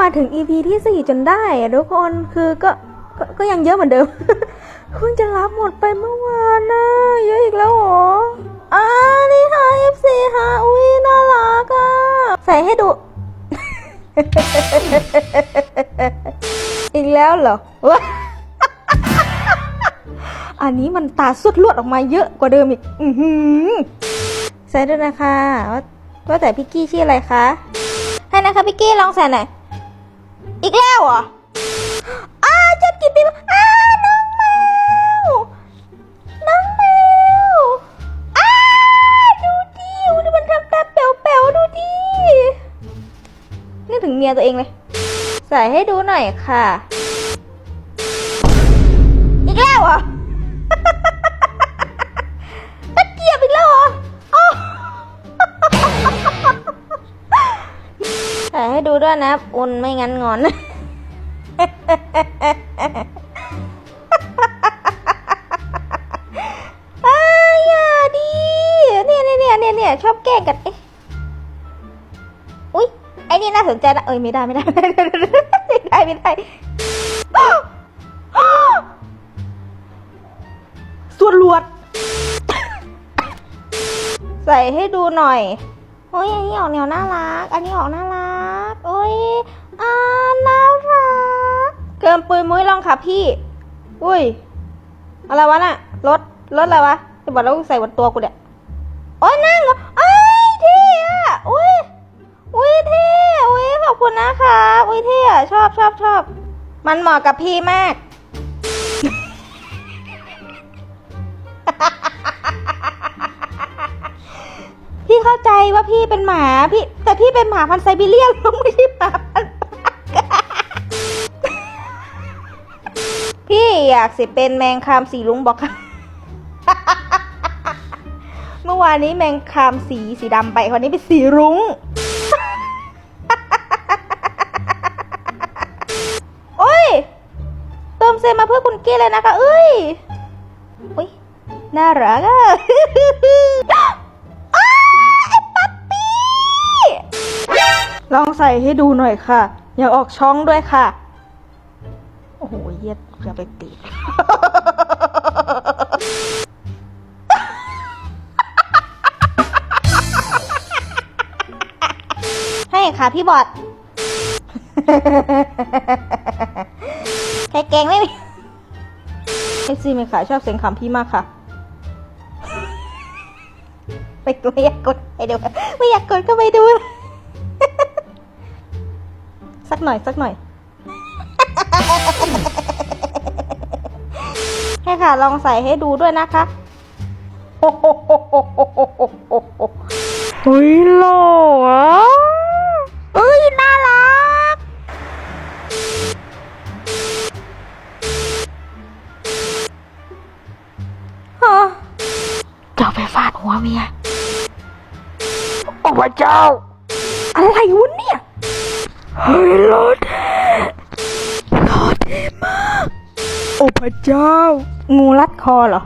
มาถึง EP ที่สี่จนได้ทุกคนคือก็ก็ก็ยังเยอะเหมือนเดิมเพิ่งจะรับหมดไปเมื่อวานนะเยอะอีกแล้วหรออ่านี่ค่ะ F4 ค่ะอุ้ยน่ารักอะใส่ให้ดู อีกแล้วเหรอวะอันนี้มันตาสุดลวดออกมาเยอะกว่าเดิมอีก อือหือใส่ด้วยนะคะว่าว่าแต่พี่กี้ชื่ออะไรคะ ให้นะคะพี่กี้ลองใส่หน่อย อีกแล้วเหรอ อ้าจัดกินปีอ้าน้องแมว น้องแมว อ้าดูดิดูมันทำตาแป๋วๆดูดินึกถึงเมียตัวเองเลย ใส่ให้ดูหน่อยค่ะ อีกแล้วเหรอ ใส่ให้ดูด้วยนะอุ่นไม่งั้นงอนอายอย่าดิเนี่ยเนี่ยเนี่ยเนี่ยเนี่ยชอบแกล้งกันเอ๊ะอุ๊ยไอ้นี่น่าสนใจนะเอ้ยไม่ได้ไม่ได้ไม่ได้ไม่ได้ไม่ได้ส่วนลวด ใส่ให้ดูหน่อย อ้ยอันนี้ออกแนวน่ารัก อันนี้ออกน่ารัก โอ้ยอ่าน่ารัก เกินปุยมุ้ยลองค่ะพี่ อุ้ย อะไรวะน่ะ รถ รถอะไรวะจะบอกแล้วใส่บนตัวกูเนี่ยโอ้ยนั่งเหรออ้ยเท่อะอุ้ย อุ้ยเท่อุ้ยขอบคุณนะคะ อุ้ยเท่อะชอบชอบชอบ มันเหมาะกับพี่มาก พี่เข้าใจว่าพี่เป็นหมาพี่ แต่พี่เป็นหมาพันธุ์ไซบีเรียนไม่ใช่หมาพันธุ์พี่อยากสิเป็นแมงคามสีลุงบอกค่ะเมื่อวานนี้แมงคามสีสีดำไปคนนี้เป็นสีรุ้งโอ้ยเติมเซนมาเพื่อคุณกี้เลยนะคะเอ้ยอุ้ยน่ารักอะ ลองใส่ให้ดูหน่อยค่ะ อย่าออกช่องด้วยค่ะ โอ้โหเย็ดอย่าไปปิดให้ค่ะพี่บอดแค่แกงไม่มีเอฟซีไม่ขายชอบเสียงคำพี่มากค่ะ ไปไม่อยากกดไปดูไม่อยากกดก็ไปดู สักหน่อยสักหน่อย ให้ค่ะลองใส่ให้ดูด้วยนะคะเฮ้ยหล่ออะเอ้ยน่ารัก ฮะจะเอาไปฟาดหัวเมีย โอ้พระเจ้า อะไรวะเนี่ย เฮ้ยหล่อเท่หล่อดมาก โอ้พระเจ้า งูรัดคอเหรอ